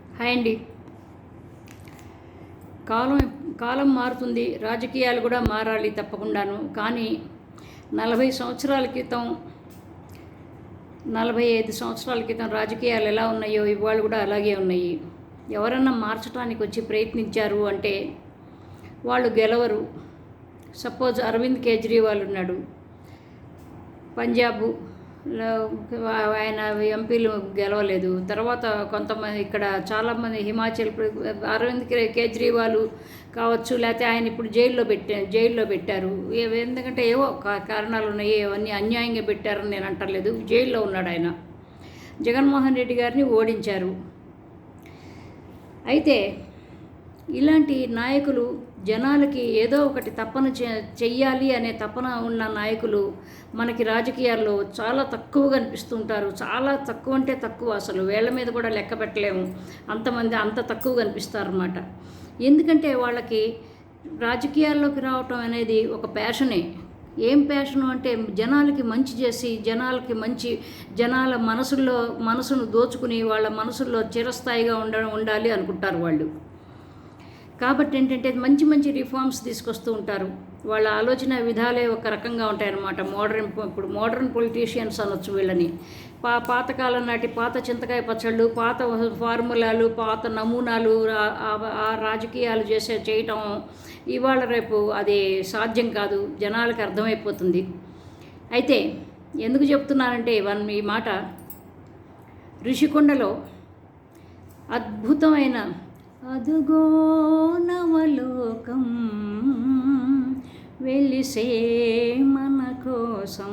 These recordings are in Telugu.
హాయ్ అండి. కాలం కాలం మారుతుంది. రాజకీయాలు కూడా మారాలి తప్పకుండాను. కానీ నలభై సంవత్సరాల క్రితం నలభై ఐదు సంవత్సరాల క్రితం రాజకీయాలు ఎలా ఉన్నాయో ఇవాళ కూడా అలాగే ఉన్నాయి. ఎవరన్నా మార్చడానికి వచ్చి ప్రయత్నించారు అంటే వాళ్ళు గెలవరు. సపోజ్ అరవింద్ కేజ్రీవాల్ ఉన్నాడు. పంజాబ్ ఆయన ఎంపీలు గెలవలేదు. తర్వాత కొంతమంది ఇక్కడ చాలామంది హిమాచల్ అరవింద్ కేజ్రీవాల్ కావచ్చు లేకపోతే ఆయన ఇప్పుడు జైల్లో పెట్టా జైల్లో పెట్టారు. ఎందుకంటే ఏవో కారణాలు ఉన్నాయి అవన్నీ అన్యాయంగా పెట్టారని నేను అంటలేదు. జైల్లో ఉన్నాడు ఆయన. జగన్మోహన్ రెడ్డి గారిని ఓడించారు. అయితే ఇలాంటి నాయకులు జనాలకి ఏదో ఒకటి తపన చెయ్యాలి అనే తపన ఉన్న నాయకులు మనకి రాజకీయాల్లో చాలా తక్కువగా అనిపిస్తుంటారు. చాలా తక్కువ అంటే తక్కువ. అసలు వేళ్ళ మీద కూడా లెక్క పెట్టలేము. అంతమంది అంత తక్కువ కనిపిస్తారు అన్నమాట ఎందుకంటే వాళ్ళకి రాజకీయాల్లోకి రావటం అనేది ఒక ప్యాషనే. ఏం ప్యాషను అంటే జనాలకి మంచి చేసి జనాలకి మంచి జనాల మనసుల్లో మనసును దోచుకుని వాళ్ళ మనసుల్లో చిరస్థాయిగా ఉండ ఉండాలి అనుకుంటారు వాళ్ళు. కాబట్టి ఏంటంటే మంచి మంచి రిఫార్మ్స్ తీసుకొస్తూ ఉంటారు. వాళ్ళ ఆలోచన విధాలే ఒక రకంగా ఉంటాయన్నమాట. మోడర్న్ ఇప్పుడు మోడర్న్ పొలిటీషియన్స్ అనొచ్చు వీళ్ళని. పా పాతకాలం నాటి పాత చింతకాయ పచ్చళ్ళు పాత ఫార్ములాలు పాత నమూనాలు ఆ- రాజకీయాలు చేసే చేయటం ఇవాళ రేపు అది సాధ్యం కాదు. జనాలకు అర్థమైపోతుంది. అయితే ఎందుకు చెప్తున్నానంటే వన్ ఈ మాట ఋషికొండలో అద్భుతమైన అదుగో నవలోకం వెలిసే మన కోసం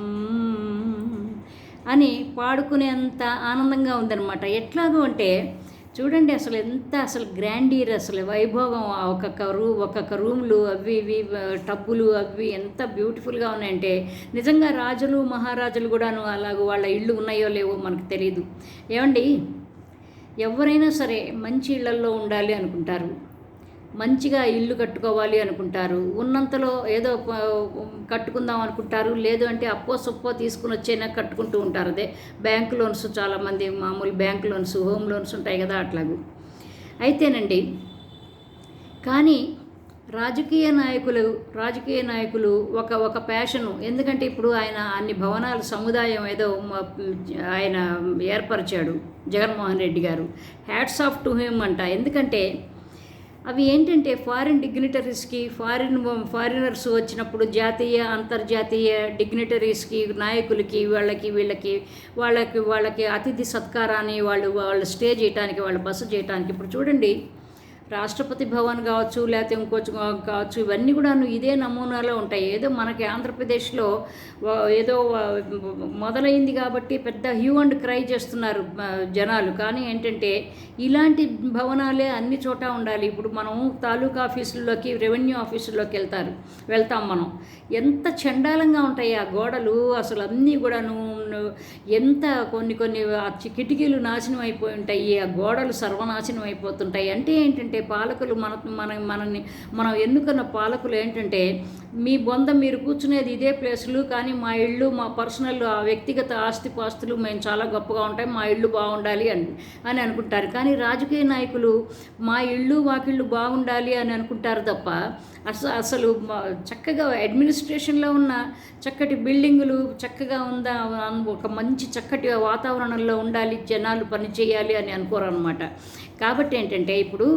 అని పాడుకునేంత ఆనందంగా ఉందన్నమాట. ఎట్లాగో అంటే చూడండి అసలు ఎంత అసలు గ్రాండీర్ అసలు వైభోగం ఆ ఒక్కొక్క రూ ఒక్కొక్క రూమ్లు అవి ఇవి టబ్బులు అవి ఎంత బ్యూటిఫుల్గా ఉన్నాయంటే నిజంగా రాజులు మహారాజులు కూడాను అలాగ వాళ్ళ ఇళ్ళు ఉన్నాయో లేవో మనకు తెలియదు ఏమండి? ఎవరైనా సరే మంచి ఇళ్ళల్లో ఉండాలి అనుకుంటారు. మంచిగా ఇల్లు కట్టుకోవాలి అనుకుంటారు. ఉన్నంతలో ఏదో కట్టుకుందాం అనుకుంటారు. లేదు అంటే అప్పో సొప్పో తీసుకుని వచ్చైనా కట్టుకుంటూ ఉంటారు. అదే బ్యాంక్ లోన్స్ చాలామంది మామూలు బ్యాంక్ లోన్స్ హోమ్ లోన్స్ ఉంటాయి కదా అట్లాగూ. అయితేనండి కానీ రాజకీయ నాయకులు రాజకీయ నాయకులు ఒక ఒక ప్యాషను ఎందుకంటే ఇప్పుడు ఆయన అన్ని భవనాల సముదాయం ఏదో ఆయన ఏర్పరిచాడు జగన్మోహన్ రెడ్డి గారు. హ్యాట్స్ ఆఫ్ టు హిమ్ అంట. ఎందుకంటే అవి ఏంటంటే ఫారిన్ డిగ్నిటరీస్కి ఫారిన్ ఫారినర్స్ వచ్చినప్పుడు జాతీయ అంతర్జాతీయ డిగ్నిటరీస్కి నాయకులకి వాళ్ళకి వీళ్ళకి వాళ్ళకి వాళ్ళకి అతిథి సత్కారాన్ని వాళ్ళు వాళ్ళు స్టే చేయడానికి వాళ్ళు బస చేయడానికి ఇప్పుడు చూడండి రాష్ట్రపతి భవన్ కావచ్చు లేకపోతే ఇంకో కావచ్చు ఇవన్నీ కూడా ఇదే నమూనాలో ఉంటాయి. ఏదో మనకి ఆంధ్రప్రదేశ్లో ఏదో మొదలైంది కాబట్టి పెద్ద హ్యూ అండ్ క్రై చేస్తున్నారు జనాలు. కానీ ఏంటంటే ఇలాంటి భవనాలే అన్ని చోట ఉండాలి. ఇప్పుడు మనం తాలూకా ఆఫీసుల్లోకి రెవెన్యూ ఆఫీసుల్లోకి వెళ్తారు వెళ్తాం మనం. ఎంత చండాలంగా ఉంటాయి ఆ గోడలు అసలు అన్నీ కూడాను ఎంత కొన్ని కొన్ని కిటికీలు నాశనం అయిపోయి ఉంటాయి. ఆ గోడలు సర్వనాశనం అయిపోతుంటాయి. అంటే ఏంటంటే పాలకులు మన మన మనల్ని మనం ఎన్నుకున్న పాలకులు ఏంటంటే మీ బొంద మీరు కూర్చునేది ఇదే ప్లేసులు కానీ మా ఇళ్ళు మా పర్సనల్ ఆ వ్యక్తిగత ఆస్తిపాస్తులు మేము చాలా గొప్పగా ఉంటాయి మా ఇళ్ళు బాగుండాలి అని అని అనుకుంటారు. కానీ రాజకీయ నాయకులు మా ఇళ్ళు వాకిళ్ళు బాగుండాలి అని అనుకుంటారు తప్ప అసలు అసలు చక్కగా అడ్మినిస్ట్రేషన్లో ఉన్న చక్కటి బిల్డింగులు చక్కగా ఉందా ఒక మంచి చక్కటి వాతావరణంలో ఉండాలి జనాలు పని చేయాలి అని అనుకోరు అనమాట కాబట్టి ఏంటంటే ఇప్పుడు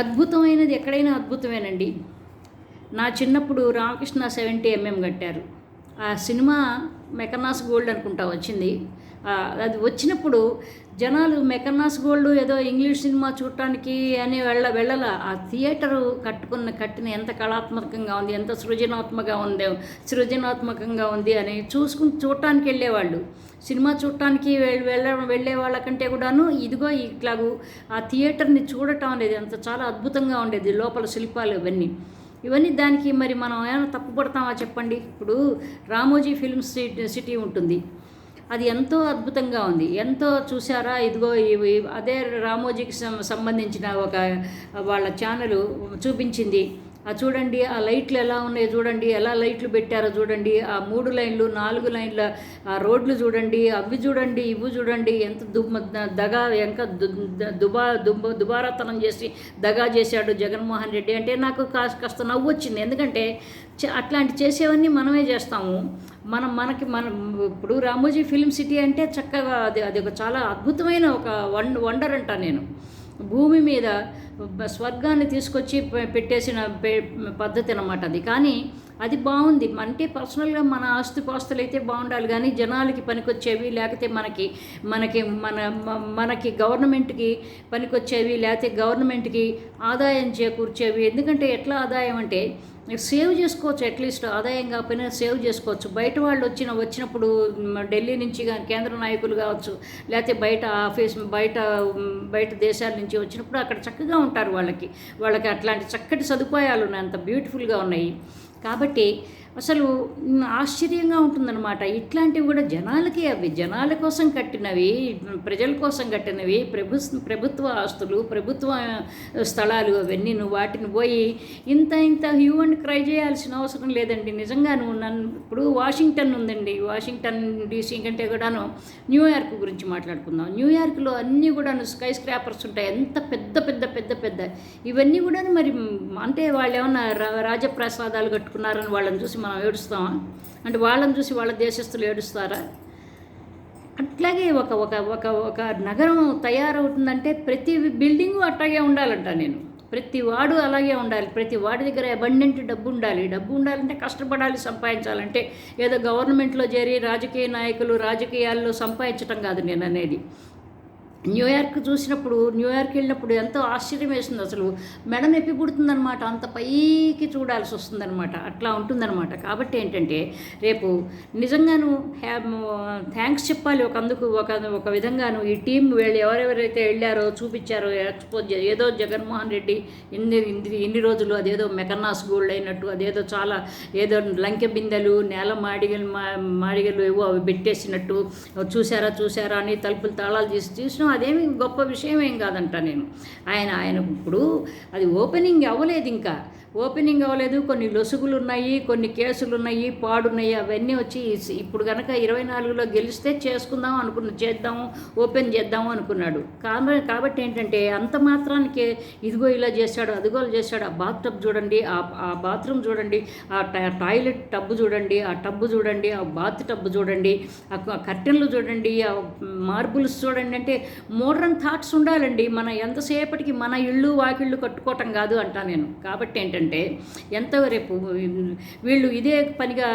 అద్భుతమైనది ఎక్కడైనా అద్భుతమేనండి. నా చిన్నప్పుడు రామకృష్ణ సెవెంటీ ఎంఎం కట్టారు. ఆ సినిమా మెకనాస్ గోల్డ్ అనుకుంటా వచ్చింది. అది వచ్చినప్పుడు జనాలు మెకనాస్ గోల్డ్ ఏదో ఇంగ్లీష్ సినిమా చూడటానికి అని వెళ్ళ వెళ్ళాల. ఆ థియేటరు కట్టుకున్న కట్టిన ఎంత కళాత్మకంగా ఉంది ఎంత సృజనాత్మకంగా ఉంది సృజనాత్మకంగా ఉంది అని చూసుకుని చూడటానికి వెళ్ళేవాళ్ళు. సినిమా చూడటానికి వెళ్ళ వెళ్ళే వాళ్ళకంటే కూడాను ఇదిగో ఇట్లాగూ ఆ థియేటర్ని చూడటం అనేది అంత చాలా అద్భుతంగా ఉండేది లోపల శిల్పాలు ఇవన్నీ. ఇవన్నీ దానికి మరి మనం ఏమైనా తప్పు పడతామా చెప్పండి? ఇప్పుడు రామోజీ ఫిల్మ్ సిటీ సిటీ ఉంటుంది. అది ఎంతో అద్భుతంగా ఉంది. ఎంతో చూసారా ఇదిగో అదే రామోజీకి సం- సంబంధించిన ఒక వాళ్ళ ఛానల్ చూపించింది. ఆ చూడండి ఆ లైట్లు ఎలా ఉన్నాయో చూడండి ఎలా లైట్లు పెట్టారో చూడండి ఆ మూడు లైన్లు నాలుగు లైన్ల ఆ రోడ్లు చూడండి అవి చూడండి ఇవి చూడండి ఎంత దుమ్మ దగా ఎంత దుబా దుబ్బ దుబారాతనం చేసి దగా చేశాడు జగన్మోహన్ రెడ్డి. అంటే నాకు కాస్త కాస్త నవ్వు వచ్చింది. ఎందుకంటే అట్లాంటి చేసేవన్నీ మనమే చేస్తాము. మనం మనకి మనం ఇప్పుడు రామోజీ ఫిల్మ్ సిటీ అంటే చక్కగా అది అది ఒక చాలా అద్భుతమైన ఒక వండ వండర్ అంట నేను. భూమి మీద స్వర్గాన్ని తీసుకొచ్చి పెట్టేసిన పద్ధతి అనమాట అది. కానీ అది బాగుంది. అంటే పర్సనల్గా మన ఆస్తుపాస్తులు అయితే బాగుండాలి. కానీ జనాలకి పనికొచ్చేవి లేకపోతే మనకి మనకి మన మనకి గవర్నమెంట్కి పనికొచ్చేవి లేకపోతే గవర్నమెంట్కి ఆదాయం చేకూర్చేవి. ఎందుకంటే ఎట్లా ఆదాయం అంటే సేవ్ చేసుకోవచ్చు అట్లీస్ట్ ఆదాయం కాకపోయినా సేవ్ చేసుకోవచ్చు. బయట వాళ్ళు వచ్చిన వచ్చినప్పుడు ఢిల్లీ నుంచి కానీ కేంద్ర నాయకులు కావచ్చు లేకపోతే బయట ఆఫీస్ బయట బయట దేశాల నుంచి వచ్చినప్పుడు అక్కడ చక్కగా ఉంటారు వాళ్ళకి. వాళ్ళకి అట్లాంటి చక్కటి సదుపాయాలు ఉన్నాయి. అంత బ్యూటిఫుల్గా ఉన్నాయి. కాబట్టి అసలు ఆశ్చర్యంగా ఉంటుందన్నమాట. ఇట్లాంటివి కూడా జనాలకి అవి జనాల కోసం కట్టినవి ప్రజల కోసం కట్టినవి ప్రభు ప్రభుత్వ ఆస్తులు ప్రభుత్వ స్థలాలు అవన్నీ నువ్వు వాటిని పోయి ఇంత ఇంత హ్యూ అండ్ క్రై చేయాల్సిన అవసరం లేదండి. నిజంగా నువ్వు నన్ను ఇప్పుడు వాషింగ్టన్ ఉందండి. వాషింగ్టన్ డీసీ కంటే కూడాను న్యూయార్క్ గురించి మాట్లాడుకుందాం. న్యూయార్క్లో అన్నీ కూడాను స్కై స్క్రాపర్స్ ఉంటాయి. ఎంత పెద్ద పెద్ద పెద్ద పెద్ద. ఇవన్నీ కూడాను మరి అంటే వాళ్ళు ఏమన్నా రా- రాజప్రసాదాలు కట్టుకున్నారని వాళ్ళని చూసి మనం ఏడుస్తామా అంటే వాళ్ళని చూసి వాళ్ళ దేశస్తులు ఏడుస్తారా? అట్లాగే ఒక ఒక ఒక ఒక నగరం తయారవుతుందంటే ప్రతి బిల్డింగు అట్లాగే ఉండాలంట నేను. ప్రతి వాడు అలాగే ఉండాలి. ప్రతి వాడి దగ్గర అబండెంట్ డబ్బు ఉండాలి. డబ్బు ఉండాలంటే కష్టపడాలి సంపాదించాలంటే. ఏదో గవర్నమెంట్లో చేరి రాజకీయ నాయకులు రాజకీయాల్లో సంపాదించడం కాదు నేను అనేది. న్యూయార్క్ చూసినప్పుడు న్యూయార్క్ వెళ్ళినప్పుడు ఎంతో ఆశ్చర్యం వేస్తుంది. అసలు మెడ నొప్పి పుడుతుందనమాట అంత పైకి చూడాల్సి వస్తుందన్నమాట. అట్లా ఉంటుందన్నమాట. కాబట్టి ఏంటంటే రేపు నిజంగాను హ్యా థ్యాంక్స్ చెప్పాలి. ఒక అందుకు ఒక ఒక విధంగాను ఈ టీం వెళ్ళి ఎవరెవరైతే వెళ్ళారో చూపించారో ఎక్స్పోజ్ ఏదో జగన్మోహన్ రెడ్డి ఇన్ని ఇన్ని ఇన్ని రోజులు అదేదో మెకన్నాస్ గోల్డ్ అయినట్టు అదేదో చాలా ఏదో లంకె బిందెలు నేల మాడిగలు మా మాడిగలు ఏవో అవి పెట్టేసినట్టు చూసారా చూసారా అని తలుపులు తాళాలు తీసి చూసినా అదేమి గొప్ప విషయం ఏం కాదంట నేను. ఆయన ఆయన ఇప్పుడు అది ఓపెనింగ్ అవ్వలేదు ఇంకా. ఓపెనింగ్ అవ్వలేదు. కొన్ని లొసుగులు ఉన్నాయి కొన్ని కేసులు ఉన్నాయి పాడున్నాయి అవన్నీ వచ్చి ఇప్పుడు కనుక ఇరవై నాలుగులో గెలిస్తే చేసుకుందాం అనుకున్న చేద్దాము ఓపెన్ చేద్దాము అనుకున్నాడు. కాబట్టి కాబట్టి ఏంటంటే అంత మాత్రానికి ఇదిగో ఇలా చేశాడు అదిగో ఇలా చేశాడు ఆ బాత్ టబ్ చూడండి ఆ ఆ బాత్రూమ్ చూడండి ఆ టాయిలెట్ టబ్బు చూడండి ఆ టబ్బు చూడండి ఆ బాత్ టబ్బు చూడండి ఆ కర్టెన్లు చూడండి ఆ మార్బుల్స్ చూడండి అంటే మోడర్న్ థాట్స్ ఉండాలండి. మన ఎంతసేపటికి మన ఇళ్ళు వాకిళ్ళు కట్టుకోవటం కాదు అంటా నేను. కాబట్టి ఏంటంటే ఎంతో రేపు వీళ్ళు ఇదే పనిగా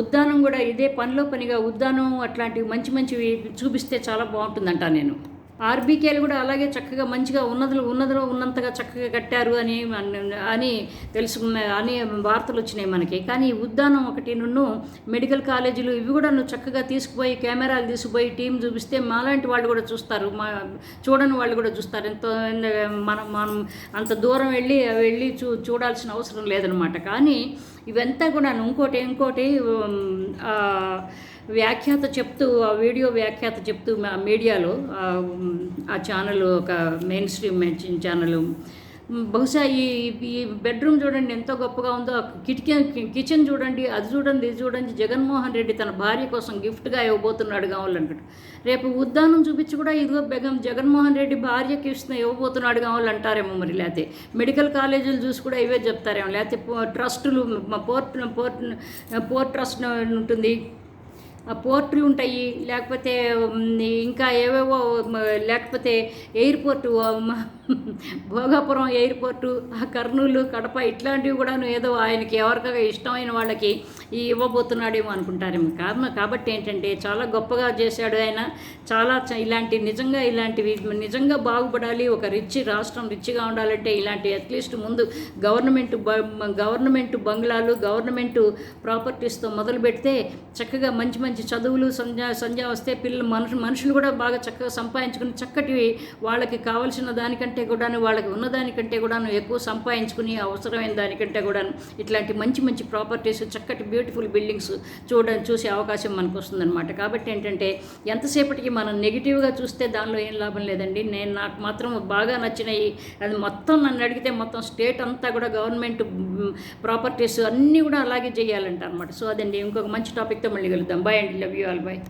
ఉద్దానం కూడా ఇదే పనిలో పనిగా ఉద్దానం అట్లాంటివి మంచి మంచివి చూపిస్తే చాలా బాగుంటుందంట నేను. ఆర్బీకేలు కూడా అలాగే చక్కగా మంచిగా ఉన్నదులు ఉన్నదిలో ఉన్నంతగా చక్కగా కట్టారు అని అని తెలుసుకున్న అని వార్తలు వచ్చినాయి మనకి. కానీ ఈ ఉద్దానం ఒకటి నున్ను మెడికల్ కాలేజీలు ఇవి కూడా నువ్వు చక్కగా తీసుకుపోయి కెమెరాలు తీసుకుపోయి టీం చూపిస్తే మాలాంటి వాళ్ళు కూడా చూస్తారు. మా చూడని వాళ్ళు కూడా చూస్తారు. ఎంతో మనం మనం అంత దూరం వెళ్ళి వెళ్ళి చూ చూడాల్సిన అవసరం లేదనమాట. కానీ ఇవంతా కూడా ఇంకోటి ఇంకోటి వ్యాఖ్యాత చెప్తూ ఆ వీడియో వ్యాఖ్యాత చెప్తూ మీడియాలో ఆ, ఆ ఛానల్ ఒక మెయిన్ స్ట్రీమ్ ఛానల్ బహుశా ఈ ఈ బెడ్రూమ్ చూడండి ఎంతో గొప్పగా ఉందో కిటికీ కిచెన్ చూడండి అది చూడండి ఇది చూడండి జగన్మోహన్ రెడ్డి తన భార్య కోసం గిఫ్ట్గా ఇవ్వబోతున్నాడు కావాలంటాడు రేపు ఉద్దానం చూపించి కూడా ఇదిగో బెగం జగన్మోహన్ రెడ్డి భార్యకి ఇస్తున్న ఇవ్వబోతున్నాడు కావాలి అంటారేమో మరి లేకపోతే మెడికల్ కాలేజీలు చూసి కూడా ఇవే చెప్తారేమో లేకపోతే పో- ట్రస్టులు పోర్ట్ పోర్ట్ పోర్ట్ ట్రస్ట్ ఉంటుంది. పోర్టులు ఉంటాయి లేకపోతే ఇంకా ఏవేవో లేకపోతే ఎయిర్పోర్టు భోగాపురం ఎయిర్పోర్టు కర్నూలు కడప ఇట్లాంటివి కూడా ఏదో ఆయనకి ఎవరికైనా ఇష్టమైన వాళ్ళకి ఈ ఇవ్వబోతున్నాడేమో అనుకుంటారేమో. కారణం కాబట్టి ఏంటంటే చాలా గొప్పగా చేశాడు ఆయన. చాలా ఇలాంటి నిజంగా ఇలాంటివి నిజంగా బాగుపడాలి ఒక రిచ్ రాష్ట్రం రిచ్గా ఉండాలంటే ఇలాంటి అట్లీస్ట్ ముందు గవర్నమెంట్ గవర్నమెంట్ బంగ్లాలు గవర్నమెంట్ ప్రాపర్టీస్తో మొదలు పెడితే చక్కగా మంచి మంచి మంచి చదువులు సంధ్య సంధ్య వస్తే పిల్లలు మనుషు మనుషులు కూడా బాగా చక్కగా సంపాదించుకుని చక్కటి వాళ్ళకి కావాల్సిన దానికంటే కూడాను వాళ్ళకి ఉన్న దానికంటే కూడాను ఎక్కువ సంపాదించుకుని అవసరమైన దానికంటే కూడాను ఇట్లాంటి మంచి మంచి ప్రాపర్టీస్ చక్కటి బ్యూటిఫుల్ బిల్డింగ్స్ చూడ చూసే అవకాశం మనకు వస్తుందన్నమాట కాబట్టి ఏంటంటే ఎంతసేపటికి మనం నెగిటివ్గా చూస్తే దానిలో ఏం లాభం లేదండి. నేను నాకు మాత్రం బాగా నచ్చినాయి అది మొత్తం నన్ను అడిగితే మొత్తం స్టేట్ అంతా కూడా గవర్నమెంట్ ప్రాపర్టీస్ అన్నీ కూడా అలాగే చేయాలంట అనమాట సో అదండి ఇంకొక మంచి టాపిక్తో మళ్ళీ కలుద్దాం. బాయ్ అండి. Love you all bye